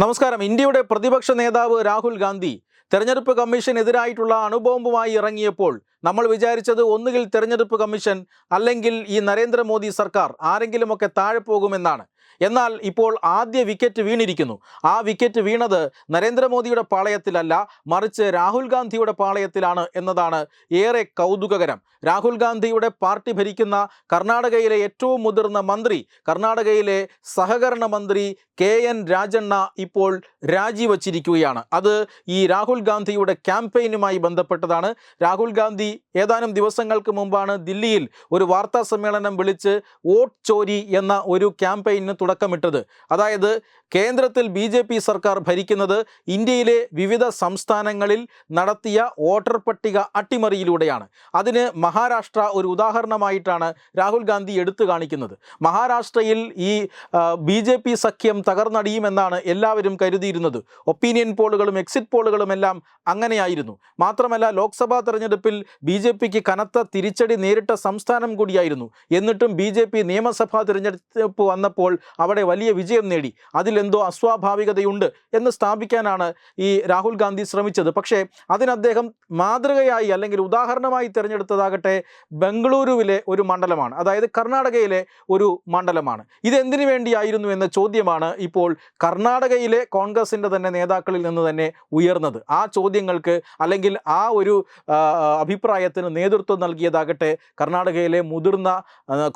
നമസ്കാരം. ഇന്ത്യയുടെ പ്രതിപക്ഷ നേതാവ് രാഹുൽ ഗാന്ധി തെരഞ്ഞെടുപ്പ് കമ്മീഷൻ എതിരായിട്ടുള്ള അണുബോംബുമായി ഇറങ്ങിയപ്പോൾ നമ്മൾ വിചാരിച്ചത് ഒന്നുകിൽ തെരഞ്ഞെടുപ്പ് കമ്മീഷൻ അല്ലെങ്കിൽ ഈ നരേന്ദ്രമോദി സർക്കാർ ആരെങ്കിലുമൊക്കെ താഴെ പോകുമെന്നാണ്. എന്നാൽ ഇപ്പോൾ ആദ്യ വിക്കറ്റ് വീണിരിക്കുന്നു. ആ വിക്കറ്റ് വീണത് നരേന്ദ്രമോദിയുടെ പാളയത്തിലല്ല മറിച്ച് രാഹുൽ ഗാന്ധിയുടെ പാളയത്തിലാണ് എന്നതാണ് ഏറെ കൗതുകകരം. രാഹുൽ ഗാന്ധിയുടെ പാർട്ടി ഭരിക്കുന്ന കർണാടകയിലെ ഏറ്റവും മുതിർന്ന മന്ത്രി കർണാടകയിലെ സഹകരണ മന്ത്രി കെ എൻ രാജണ്ണ ഇപ്പോൾ രാജിവച്ചിരിക്കുകയാണ്. അത് ഈ രാഹുൽ ഗാന്ധിയുടെ ക്യാമ്പയിനുമായി ബന്ധപ്പെട്ടതാണ്. രാഹുൽ ഗാന്ധി ഏതാനും ദിവസങ്ങൾക്ക് മുമ്പാണ് ദില്ലിയിൽ ഒരു വാർത്താ സമ്മേളനം വിളിച്ച് വോട്ട് ചോരി എന്ന ഒരു ക്യാമ്പയിന് തുടക്കമിട്ടത്. അതായത് കേന്ദ്രത്തിൽ ബി ജെ പി സർക്കാർ ഭരിക്കുന്നത് ഇന്ത്യയിലെ വിവിധ സംസ്ഥാനങ്ങളിൽ നടത്തിയ വോട്ടർ പട്ടിക അട്ടിമറിയിലൂടെയാണ്. അതിന് മഹാരാഷ്ട്ര ഒരു ഉദാഹരണമായിട്ടാണ് രാഹുൽ ഗാന്ധി എടുത്തു കാണിക്കുന്നത്. മഹാരാഷ്ട്രയിൽ ഈ ബി ജെ പി സഖ്യം തകർന്നടിയുമെന്നാണ് എല്ലാവരും കരുതിയിരുന്നത്. ഒപ്പീനിയൻ പോളുകളും എക്സിറ്റ് പോളുകളും എല്ലാം അങ്ങനെയായിരുന്നു. മാത്രമല്ല ലോക്സഭാ തെരഞ്ഞെടുപ്പിൽ ബി ജെ പിക്ക് കനത്ത തിരിച്ചടി നേരിട്ട സംസ്ഥാനം കൂടിയായിരുന്നു. എന്നിട്ടും ബി ജെ പി നിയമസഭാ തിരഞ്ഞെടുപ്പ് വന്നപ്പോൾ അവിടെ വലിയ വിജയം നേടി. അതിലെന്തോ അസ്വാഭാവികതയുണ്ട് എന്ന് സ്ഥാപിക്കാനാണ് ഈ രാഹുൽ ഗാന്ധി ശ്രമിച്ചത്. പക്ഷേ അതിനദ്ദേഹം മാതൃകയായി അല്ലെങ്കിൽ ഉദാഹരണമായി തിരഞ്ഞെടുത്തതാകട്ടെ ബംഗളൂരുവിലെ ഒരു മണ്ഡലമാണ്. അതായത് കർണാടകയിലെ ഒരു മണ്ഡലമാണ്. ഇതെന്തിനു വേണ്ടിയായിരുന്നു എന്ന ചോദ്യമാണ് ഇപ്പോൾ കർണാടകയിലെ കോൺഗ്രസിന്റെ തന്നെ നേതാക്കളിൽ നിന്ന് തന്നെ ഉയർന്നത്. ആ ചോദ്യങ്ങൾക്ക് അല്ലെങ്കിൽ ആ ഒരു അഭിപ്രായത്തിന് നേതൃത്വം നൽകിയതാകട്ടെ കർണാടകയിലെ മുതിർന്ന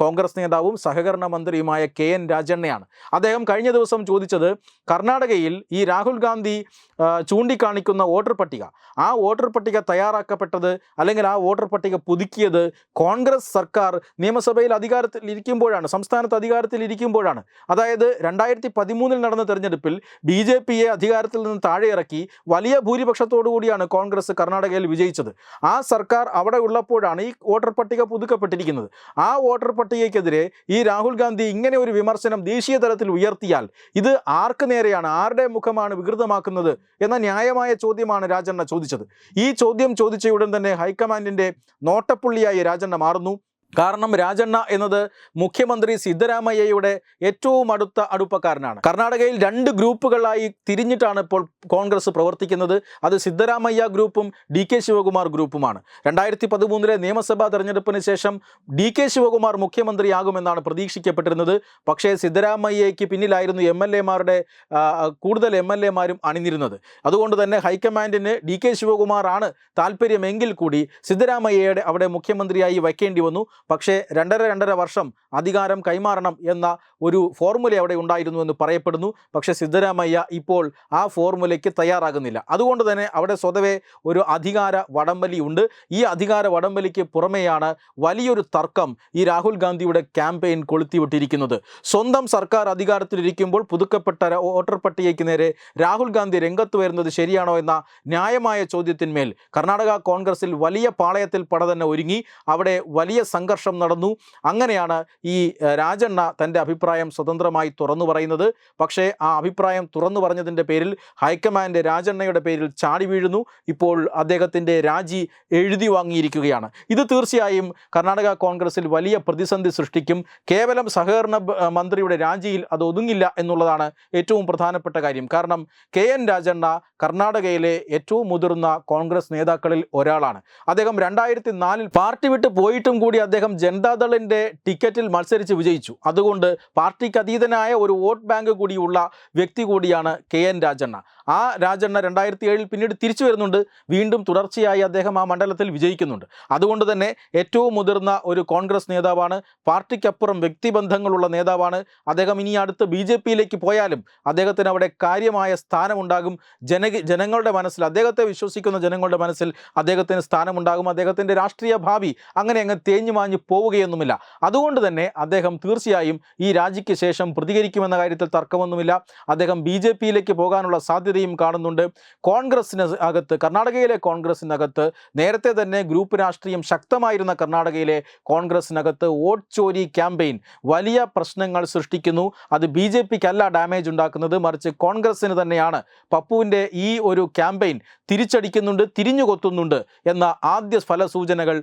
കോൺഗ്രസ് നേതാവും സഹകരണ മന്ത്രിയുമായ കെ എൻ രാജണ്ണയാണ്. അദ്ദേഹം കഴിഞ്ഞ ദിവസം ചോദിച്ചത് കർണാടകയിൽ ഈ രാഹുൽ ഗാന്ധി ചൂണ്ടിക്കാണിക്കുന്ന വോട്ടർ പട്ടിക ആ വോട്ടർ പട്ടിക തയ്യാറാക്കപ്പെട്ടത് അല്ലെങ്കിൽ ആ വോട്ടർ പട്ടിക പുതുക്കിയത് കോൺഗ്രസ് സർക്കാർ നിയമസഭയിൽ അധികാരത്തിൽ ഇരിക്കുമ്പോഴാണ് സംസ്ഥാനത്ത് അധികാരത്തിൽ ഇരിക്കുമ്പോഴാണ്. അതായത് രണ്ടായിരത്തി പതിമൂന്നിൽ നടന്ന തെരഞ്ഞെടുപ്പിൽ ബി ജെ പിയെ അധികാരത്തിൽ നിന്ന് താഴെ ഇറക്കി വലിയ ഭൂരിപക്ഷത്തോടു കൂടിയാണ് കോൺഗ്രസ് കർണാടകയിൽ വിജയിച്ചത്. ആ സർക്കാർ അവിടെ ഉള്ളപ്പോഴാണ് ഈ വോട്ടർ പട്ടിക പുതുക്കപ്പെട്ടിരിക്കുന്നത്. ആ വോട്ടർ പട്ടികയ്ക്കെതിരെ ഈ രാഹുൽ ഗാന്ധി ഇങ്ങനെ ഒരു വിമർശനം ദേശീയ തലത്തിൽ ഉയർത്തിയാൽ ഇത് ആർക്ക് നേരെയാണ്? ആരുടെ മുഖമാണ് വികൃതമാക്കുന്നത് എന്ന ന്യായമായ ചോദ്യമാണ് രാജണ്ണ ചോദിച്ചത്. ഈ ചോദ്യം ചോദിച്ച ഉടൻ തന്നെ ഹൈക്കമാൻഡിന്റെ നോട്ടപ്പുള്ളിയായി രാജണ്ണ മാറുന്നു. കാരണം രാജണ്ണ എന്നത് മുഖ്യമന്ത്രി സിദ്ധരാമയ്യയുടെ ഏറ്റവും അടുത്ത അടുപ്പക്കാരനാണ്. കർണാടകയിൽ രണ്ട് ഗ്രൂപ്പുകളായി തിരിഞ്ഞിട്ടാണ് ഇപ്പോൾ കോൺഗ്രസ് പ്രവർത്തിക്കുന്നത്. അത് സിദ്ധരാമയ്യ ഗ്രൂപ്പും ഡി കെ ശിവകുമാർ ഗ്രൂപ്പുമാണ്. രണ്ടായിരത്തി പതിമൂന്നിലെ നിയമസഭാ തെരഞ്ഞെടുപ്പിന് ശേഷം ഡി കെ ശിവകുമാർ മുഖ്യമന്ത്രിയാകുമെന്നാണ് പ്രതീക്ഷിക്കപ്പെട്ടിരുന്നത്. പക്ഷേ സിദ്ധരാമയ്യയ്ക്ക് പിന്നിലായിരുന്നു എം എൽ എമാരുടെ കൂടുതൽ എം എൽ എമാരും അണിനിരുന്നത്. അതുകൊണ്ട് തന്നെ ഹൈക്കമാൻഡിന് ഡി കെ ശിവകുമാർ ആണ് താല്പര്യമെങ്കിൽ കൂടി സിദ്ധരാമയ്യയുടെ അവിടെ മുഖ്യമന്ത്രിയായി വയ്ക്കേണ്ടി വന്നു. പക്ഷേ രണ്ടര രണ്ടര വർഷം അധികാരം കൈമാറണം എന്ന ഒരു ഫോർമുല അവിടെ ഉണ്ടായിരുന്നു എന്ന് പറയപ്പെടുന്നു. പക്ഷേ സിദ്ധരാമയ്യ ഇപ്പോൾ ആ ഫോർമുലയ്ക്ക് തയ്യാറാകുന്നില്ല. അതുകൊണ്ട് തന്നെ അവിടെ സ്വതവേ ഒരു അധികാര വടംവലി ഉണ്ട്. ഈ അധികാര വടംവലിക്ക് പുറമെയാണ് വലിയൊരു തർക്കം ഈ രാഹുൽ ഗാന്ധിയുടെ ക്യാമ്പയിൻ കൊളുത്തിവിട്ടിരിക്കുന്നത്. സ്വന്തം സർക്കാർ അധികാരത്തിലിരിക്കുമ്പോൾ പുതുക്കപ്പെട്ട വോട്ടർ പട്ടികയ്ക്ക് നേരെ രാഹുൽ ഗാന്ധി രംഗത്ത് വരുന്നത് ശരിയാണോ എന്ന ന്യായമായ ചോദ്യത്തിന്മേൽ കർണാടക കോൺഗ്രസിൽ വലിയ പാളയത്തിൽ പട തന്നെ ഒരുങ്ങി. അവിടെ വലിയ സംഘർഷം നടന്നു. അങ്ങനെയാണ് ഈ രാജണ്ണ തന്റെ അഭിപ്രായം സ്വതന്ത്രമായി തുറന്നു പറയുന്നത്. പക്ഷേ ആ അഭിപ്രായം തുറന്നു പറഞ്ഞതിന്റെ പേരിൽ ഹൈക്കമാൻഡ് രാജണ്ണയുടെ പേരിൽ ചാടി വീഴുന്നു. ഇപ്പോൾ അദ്ദേഹത്തിന്റെ രാജി എഴുതി വാങ്ങിയിരിക്കുകയാണ്. ഇത് തീർച്ചയായും കർണാടക കോൺഗ്രസിൽ വലിയ പ്രതിസന്ധി സൃഷ്ടിക്കും. കേവലം സഹകരണ മന്ത്രിയുടെ രാജിയിൽ അത് ഒതുങ്ങില്ല എന്നുള്ളതാണ് ഏറ്റവും പ്രധാനപ്പെട്ട കാര്യം. കാരണം കെ എൻ രാജണ്ണ കർണാടകയിലെ ഏറ്റവും മുതിർന്ന കോൺഗ്രസ് നേതാക്കളിൽ ഒരാളാണ്. അദ്ദേഹം രണ്ടായിരത്തി നാലിൽ പാർട്ടി വിട്ട് പോയിട്ടും കൂടി അദ്ദേഹം ജനതാദളിന്റെ ടിക്കറ്റിൽ മത്സരിച്ച് വിജയിച്ചു. അതുകൊണ്ട് പാർട്ടിക്ക് അതീതനായ ഒരു വോട്ട് ബാങ്ക് കൂടിയുള്ള വ്യക്തി കൂടിയാണ് കെ എൻ രാജണ്ണ. ആ രാജണ്ണ രണ്ടായിരത്തി ഏഴിൽ പിന്നീട് തിരിച്ചു വരുന്നുണ്ട്. വീണ്ടും തുടർച്ചയായി അദ്ദേഹം ആ മണ്ഡലത്തിൽ വിജയിക്കുന്നുണ്ട്. അതുകൊണ്ട് തന്നെ ഏറ്റവും മുതിർന്ന ഒരു കോൺഗ്രസ് നേതാവാണ് പാർട്ടിക്കപ്പുറം വ്യക്തിബന്ധങ്ങളുള്ള നേതാവാണ്. അദ്ദേഹം ഇനി അടുത്ത് ബി ജെ പിയിലേക്ക് പോയാലും അദ്ദേഹത്തിന് അവിടെ കാര്യമായ സ്ഥാനമുണ്ടാകും. ജന ജനങ്ങളുടെ മനസ്സിൽ അദ്ദേഹത്തെ വിശ്വസിക്കുന്ന ജനങ്ങളുടെ മനസ്സിൽ അദ്ദേഹത്തിന് സ്ഥാനമുണ്ടാകും. അദ്ദേഹത്തിന്റെ രാഷ്ട്രീയ ഭാവി അങ്ങനെ അങ്ങ് തേഞ്ഞു പോവുകയൊന്നുമില്ല. അതുകൊണ്ട് തന്നെ അദ്ദേഹം തീർച്ചയായും ഈ രാജിക്ക് ശേഷം പ്രതികരിക്കുമെന്ന കാര്യത്തിൽ തർക്കമൊന്നുമില്ല. അദ്ദേഹം ബി ജെ പിയിലേക്ക് പോകാനുള്ള സാധ്യതയും കാണുന്നുണ്ട്. കോൺഗ്രസിന് അകത്ത് കർണാടകയിലെ കോൺഗ്രസിനകത്ത് നേരത്തെ തന്നെ ഗ്രൂപ്പ് രാഷ്ട്രീയം ശക്തമായിരുന്ന കർണാടകയിലെ കോൺഗ്രസിനകത്ത് വോട്ട് ചോരി ക്യാമ്പയിൻ വലിയ പ്രശ്നങ്ങൾ സൃഷ്ടിക്കുന്നു. അത് ബി ജെ പിക്കല്ല ഡാമേജ് ഉണ്ടാക്കുന്നത്. മറിച്ച് കോൺഗ്രസിന് തന്നെയാണ് പപ്പുവിന്റെ ഈ ഒരു ക്യാമ്പയിൻ തിരിച്ചടിക്കുന്നുണ്ട് തിരിഞ്ഞുകൊത്തുന്നുണ്ട് എന്ന ആദ്യ ഫലസൂചനകൾ